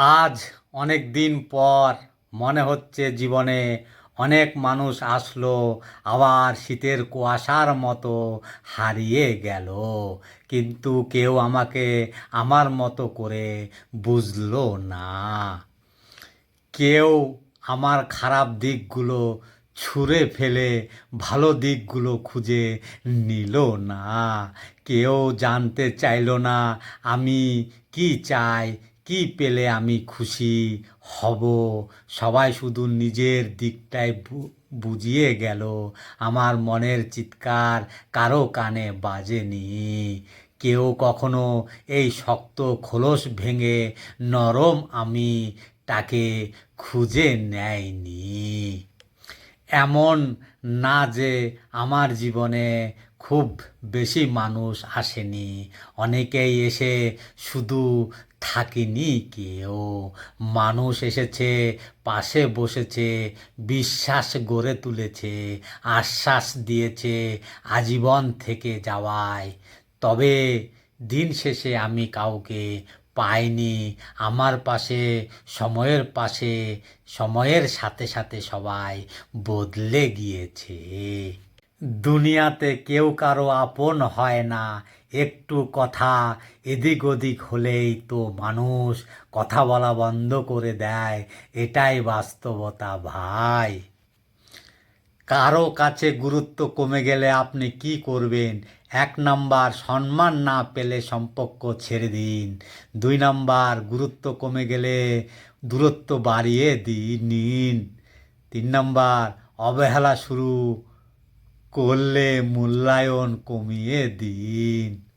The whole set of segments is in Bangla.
আজ অনেক দিন পর মনে হচ্ছে জীবনে অনেক মানুষ আসলো, আবার শীতের কুয়াশার মতো হারিয়ে গেল। কিন্তু কেউ আমাকে আমার মতো করে বুঝলো না। কেউ আমার খারাপ দিকগুলো ছুঁড়ে ফেলে, ভালো দিকগুলো খুঁজে নিল না। কেউ জানতে চাইলো না আমি কি চাই কি পেলে আমি খুশি হব? সবাই শুধু নিজের দিকটাই বুঝিয়ে গেল। আমার মনের চিৎকার কারও কানে বাজেনি। কেউ কখনো এই শক্ত খোলস ভেঙে নরম আমি তাকে খুঁজে নেয়নি। এমন না যে আমার জীবনে খুব বেশি মানুষ আসেনি। অনেকেই এসে শুধু থাকিনি কেউ। মানুষ এসেছে, পাশে বসেছে, বিশ্বাস গড়ে তুলেছে, আশ্বাস দিয়েছে আজীবন থেকে যাওয়ায়। তবে দিন শেষে আমি কাউকে পাইনি। আমার পাশে, সময়ের পাশে, সময়ের সাথে সাথে সবাই বদলে গিয়েছে। দুনিয়াতে কেউ কারও আপন হয় না। একটু কথা এদিক ওদিক হলেই তো মানুষ কথা বলা বন্ধ করে দেয়। এটাই বাস্তবতা ভাই। কারও কাছে গুরুত্ব কমে গেলে আপনি কি করবেন? এক নাম্বার, সম্মান না পেলে সম্পর্ক ছেড়ে দিন। দুই নাম্বার, গুরুত্ব কমে গেলে দূরত্ব বাড়িয়ে দিন। নিন তিন নাম্বার, অবহেলা শুরু করলে মূল্যায়ন কমিয়ে দিন।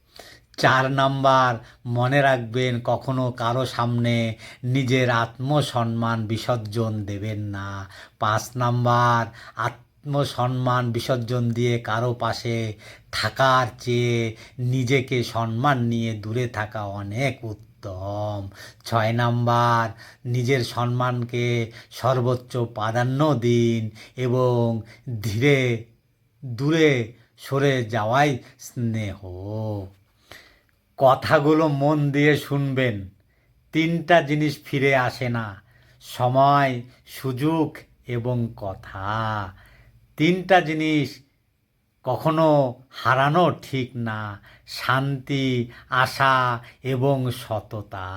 চার নাম্বার, মনে রাখবেন কখনো কারও সামনে নিজের আত্মসম্মান বিসর্জন দেবেন না। পাঁচ নাম্বার, আত্মসম্মান বিসর্জন দিয়ে কারও পাশে থাকার চেয়ে নিজেকে সম্মান নিয়ে দূরে থাকা অনেক উত্তম। ছয় নাম্বার, নিজের সম্মানকে সর্বোচ্চ প্রাধান্য দিন এবং ধীরে দূরে সরে যাওয়াই স্নেহ। কথাগুলো মন দিয়ে শুনবেন, তিনটা জিনিস ফিরে আসে না, সময়, সুযোগ এবং কথা। তিনটা জিনিস কখনো হারানো ঠিক না, শান্তি, আশা এবং সততা।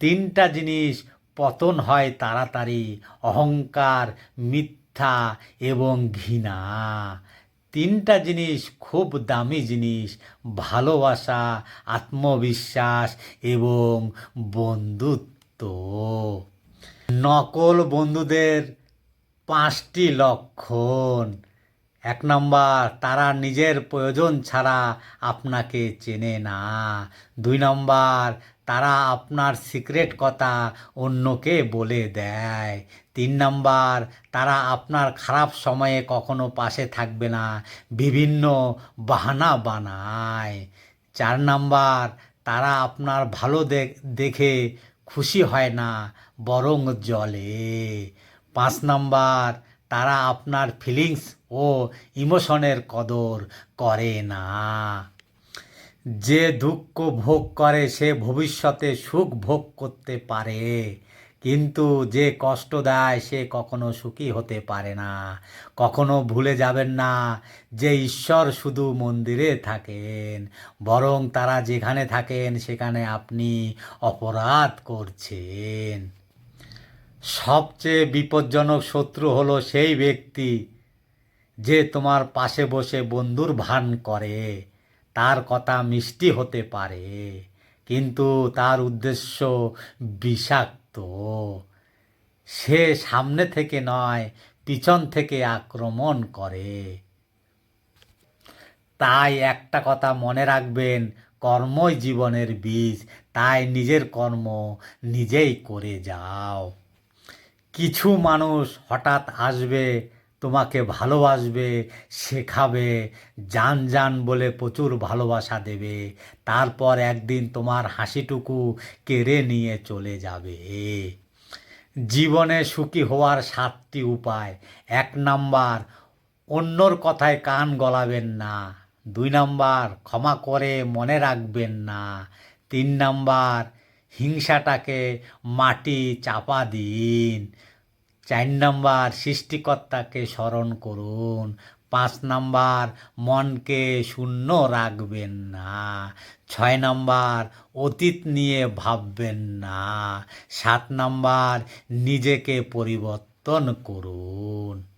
তিনটা জিনিস পতন হয় তাড়াতাড়ি, অহংকার, মিথ্যা এবং ঘৃণা। তিনটা জিনিস খুব দামি জিনিস, ভালোবাসা, আত্মবিশ্বাস এবং বন্ধুত্ব। নকল বন্ধুদের পাঁচটি লক্ষণ। এক নম্বর, তারা নিজের প্রয়োজন ছাড়া আপনাকে চেনে না। দুই নম্বর, তারা আপনার সিক্রেট কথা অন্যকে বলে দেয়। তিন নম্বর, তারা আপনার খারাপ সময়ে কখনো পাশে থাকবে না, বিভিন্ন বাহানা বানায়। চার নাম্বার, তারা আপনার ভালো দেখ- খুশি হয় না, বরং জলে পাঁচ নাম্বার, তারা আপনার ফিলিংস ও ইমোশনের কদর করে না। যে দুঃখ ভোগ করে, সে ভবিষ্যতে সুখ ভোগ করতে পারে। কিন্তু যে কষ্ট দেয় সে কখনো সুখী হতে পারে না। কখনো ভুলে যাবেন না যে ঈশ্বর শুধু মন্দিরে থাকেন, বরং তারা যেখানে থাকেন সেখানে আপনি অপরাধ করছেন। সবচেয়ে বিপজ্জনক শত্রু হলো সেই ব্যক্তি যে তোমার পাশে বসে বন্ধুর ভান করে। তার কথা মিষ্টি হতে পারে, কিন্তু তার উদ্দেশ্য বিষাক্ত সে সামনে থেকে নয়, পিছন থেকে আক্রমণ করে। তাই একটা কথা মনে রাখবেন, কর্মই জীবনের বীজ, তাই নিজের কর্ম নিজেই করে যাও। কিছু মানুষ হঠাৎ আসবে তোমাকে ভালোবাসবে, শেখাবে জান জান বলে প্রচুর ভালোবাসা দেবে। তারপর একদিন তোমার হাসিটুকু কেড়ে নিয়ে চলে যাবে। জীবনে সুখী হওয়ার সাতটি উপায়। এক নাম্বার, অন্যর কথায় কান গলাবেন না। দুই নাম্বার, ক্ষমা করে মনে রাখবেন না। তিন নাম্বার, হিংসাটাকে মাটি চাপা দিন। চার নম্বর সৃষ্টিকর্তাকে স্মরণ করুন। পাঁচ নাম্বার মনকে শূন্য রাখবেন না। ছয় নাম্বার অতীত নিয়ে ভাববেন না। সাত নাম্বার নিজেকে পরিবর্তন করুন।